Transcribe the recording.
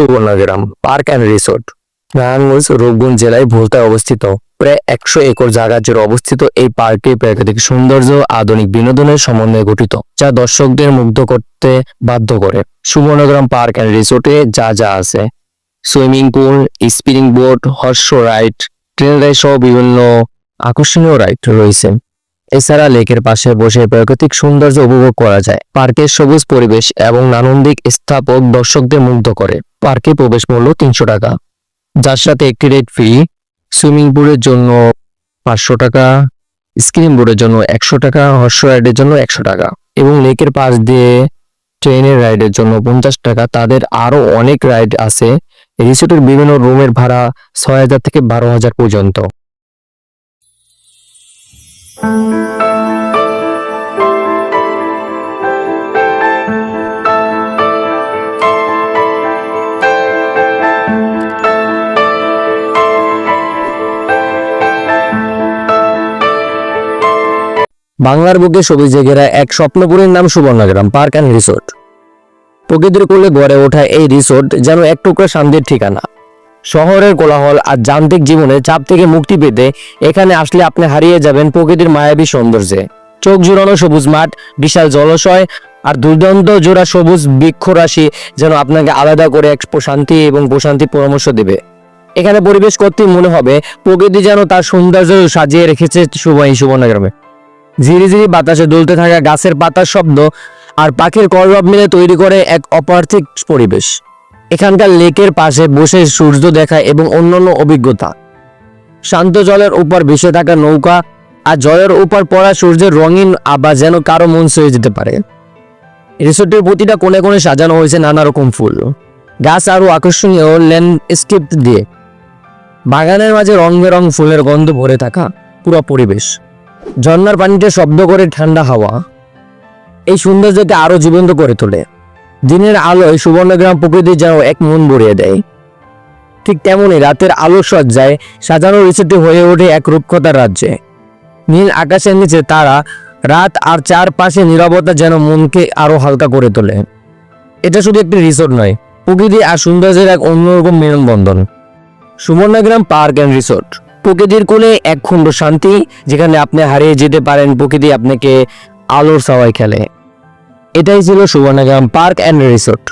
Subarnagram park and resort. Narayanganj Rupganj জেলায় ভোলতায় অবস্থিত। প্রায় একশো একর জায়গা জুড়ে অবস্থিত এই পার্কে প্রাকৃতিক সৌন্দর্য, আধুনিক বিনোদনের সমন্বয়ে গঠিত, যা দর্শকদের মুগ্ধ করতে বাধ্য করে। সুবর্ণগ্রাম পার্ক অ্যান্ড রিসোর্টে যা যা আছে। Swimming pool, spinning boat, horse ride train ride সহ বিভিন্ন আকর্ষণীয় রাইড রয়েছে। এছাড়া লেকের পাশে বসে প্রাকৃতিক সৌন্দর্য উপভোগ করা যায়। পার্কের সবুজ পরিবেশ এবং নানন্দিক স্থাপক দর্শকদের মুগ্ধ করে। পার্কে প্রবেশ মূল্য তিনশো টাকা। যার সাথে একটি রেড ফি সুইমিং পুলের জন্য পাঁচশো টাকা স্ক্রিন বোর্ডের জন্য একশো টাকা হর্স রাইডের জন্য একশো টাকা এবং লেকের পাশ দিয়ে ট্রেনের রাইডের জন্য পঞ্চাশ টাকা। তাদের আরও অনেক রাইড আছে। রিসোর্টের বিভিন্ন রুমের ভাড়া ছয় হাজার থেকে বারো হাজার পর্যন্ত। বাংলার বুকে সবুজে ঘেরা এক স্বপ্নপুরের নাম সুবর্ণগ্রাম পার্ক অ্যান্ড রিসোর্ট। প্রকৃতির কোলে গড়ে ওঠা এই রিসোর্ট যেন এক টুকরা শান্তির ঠিকানা। শহরের কোলাহল আর যান্ত্রিক জীবনে চাপ থেকে মুক্তি পেতে এখানে আসলে আপনি হারিয়ে যাবেন প্রকৃতির মায়াবী সৌন্দর্যে। চোখ জুড়ানো সবুজ মাঠ, বিশাল জলাশয় আর দুর্দান্ত জোড়া সবুজ বৃক্ষরাশি যেন আপনাকে আলাদা করে এক প্রশান্তি এবং প্রশান্তি পরামর্শ দেবে। এখানে পরিবেশ করতেই মনে হবে, প্রকৃতি যেন তার সৌন্দর্য সাজিয়ে রেখেছে সুবর্ণগ্রামে। ঝিরি ঝিরি বাতাসে দুলতে থাকা গাছের পাতার শব্দ আর পাখির কলরব মিলে তৈরি করে এক অপার্থিক পরিবেশ। এখানকার লেকের পাশে বসে সূর্য দেখা এবং অন্যান্য অভিজ্ঞতা। শান্ত জলের উপর ভেসে থাকা নৌকা আর জলের উপর পড়া সূর্যের রঙিন আবা যেন কারও মন সয়ে যেতে পারে। রিসোর্টের প্রতিটা কোণে কোণে সাজানো হয়েছে নানা রকম ফুল। গাছ আরও আকর্ষণীয় ল্যান্ডস্কেপ দিয়ে। বাগানের মাঝে রং বেরং ফুলের গন্ধ ভরে থাকা পুরো পরিবেশ। ঝর্ণার পানিতে শব্দ করে ঠান্ডা হাওয়া। এই সৌন্দর্যকে আরও জীবন্ত করে তোলে। দিনের আলোয় সুবর্ণগ্রাম প্রকৃতি যেন এক মন ভরিয়ে দেয়। ঠিক তেমনই রাতের আলো সজ্জায় সাজানো রিসোর্টটি হয়ে ওঠে এক রূপকথার রাজ্যে। নীল আকাশের নিচে তারা রাত আর চারপাশে নীরবতা যেন মনকে আরও হালকা করে তোলে। এটা শুধু একটি রিসোর্ট নয়, প্রকৃতি আর সৌন্দর্যের এক অন্যরকম মেলবন্ধন সুবর্ণগ্রাম পার্ক অ্যান্ড রিসোর্ট। প্রকৃতির কোলে এক খুণ্ড শান্তি, যেখানে আপনি হারিয়ে যেতে পারেন প্রকৃতি আপনাকে আলোর সবাই খেলে। এটাই ছিল সুবর্ণগ্রাম পার্ক অ্যান্ড রিসোর্ট।